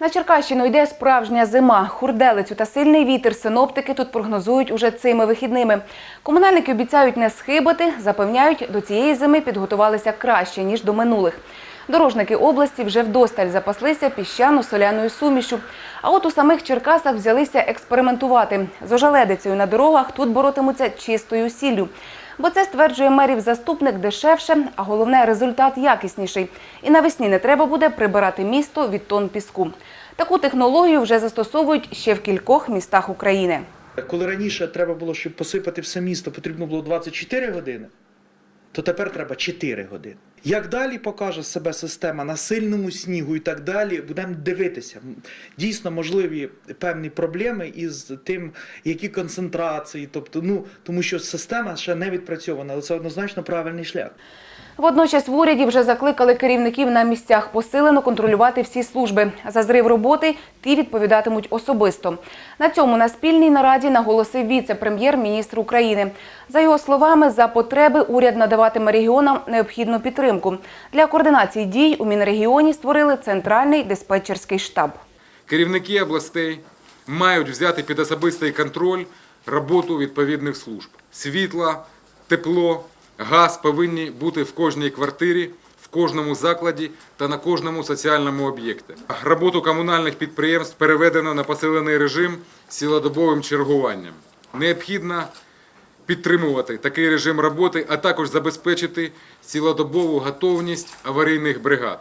На Черкащину йде справжня зима. Хурделицю та сильний вітер синоптики тут прогнозують уже цими вихідними. Комунальники обіцяють не схибити, запевняють, до цієї зими підготувалися краще, ніж до минулих. Дорожники області вже вдосталь запаслися піщано-соляною сумішю. А от у самих Черкасах взялися експериментувати. З ожеледицею на дорогах тут боротимуться чистою сіллю. Бо це стверджує мерів заступник дешевше, а головне результат якісніший. І навесні не треба буде прибирати місто від тонн піску. Таку технологію вже застосовують ще в кількох містах України. Коли раніше треба було, щоб посипати все місто, потрібно було 24 години, то тепер треба 4 години. Як далі покаже себе система на сильному снігу і так далі, будемо дивитися. Дійсно можливі певні проблеми із тим, які концентрації, тобто, ну тому що система ще не відпрацьована, але це однозначно правильний шлях. Водночас в уряді вже закликали керівників на місцях посилено контролювати всі служби. За зрив роботи ті відповідатимуть особисто. На цьому на спільній нараді наголосив віце-прем'єр-міністр України. За його словами, за потреби уряд надаватиме регіонам необхідну підтримку. Для координації дій у Мінрегіоні створили центральний диспетчерський штаб. Керівники областей мають взяти під особистий контроль роботу відповідних служб. Світло, тепло, газ повинні бути в кожній квартирі, в кожному закладі та на кожному соціальному об'єкті. Роботу комунальних підприємств переведено на посилений режим з цілодобовим чергуванням. Необхідно підтримувати такий режим роботи, а також забезпечити цілодобову готовність аварійних бригад.